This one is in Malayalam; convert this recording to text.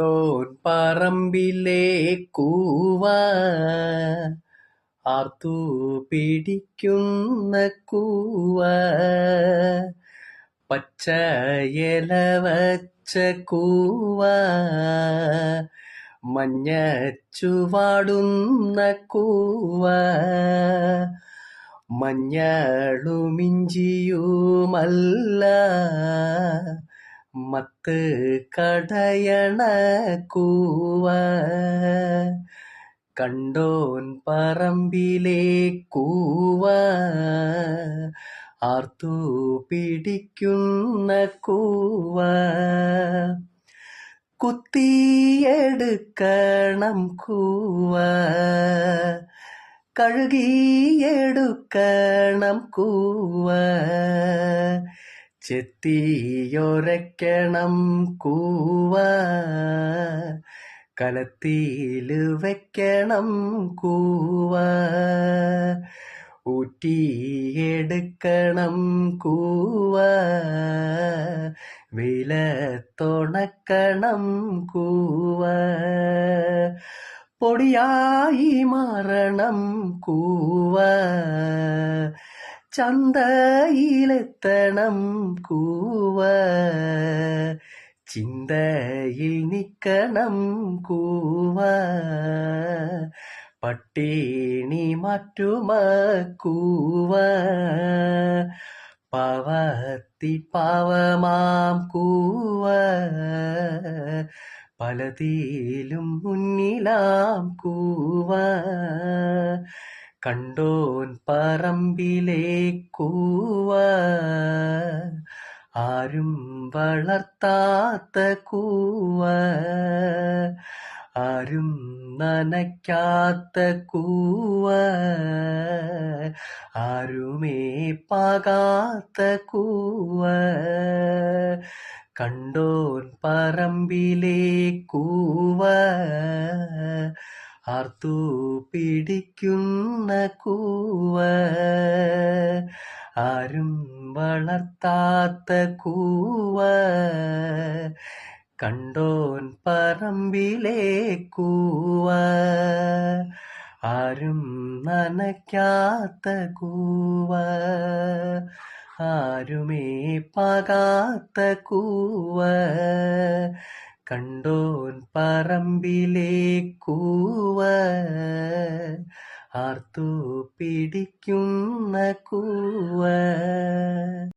തോൻ പറമ്പിലെ കൂവ. ആർത്തു പിടിക്കുന്ന കൂവ. പച്ച വച്ച കൂവ. മഞ്ഞച്ചുവാടുന്ന കൂവ. മഞ്ഞളുമിഞ്ചിയുമല്ല. മത്ത് കടയണ കൂവ കണ്ടോൻ പറമ്പിലെ കൂവ ആർത്തു പിടിക്കുന്ന കൂവ കുത്തിയെടുക്കണം കൂവ കഴുകിയെടുക്കണം കൂവ ചെത്തിയൊരയ്ക്കണം കൂവ കലത്തിൽ വെക്കണം കൂവ ഊറ്റിയെടുക്കണം കൂവ വിലത്തൊണക്കണം കൂവ പൊടിയായി മാറണം കൂവ ചന്തയിലെത്തണം കൂവ. ചിന്തയിൽ നിൽക്കണം കൂവ. പട്ടിണി മാറ്റുമ കൂവ. പാവത്തി പാവമാം കൂവ. പലതിലും മുന്നിലാം കൂവ. കണ്ടോൻ പറമ്പിലെ കൂവ ആരും വളർത്താത്ത കൂവ ആരും നനയ്ക്കാത്ത കൂവ ആരുമേ പാകാത്ത കൂവ കണ്ടോൻ പറമ്പിലെ കൂവ ആർത്തു പിടിക്കുന്ന കൂവ ആരും വളർത്താത്ത കൂവ കണ്ടോൻ പറമ്പിലെ കൂവ ആരും നനയ്ക്കാത്ത കൂവ ആരുമേ പകാത്ത കൂവ കണ്ടോൻ പറമ്പിലെ കൂവ ആർത്തു പിടിക്കുന്ന കൂവ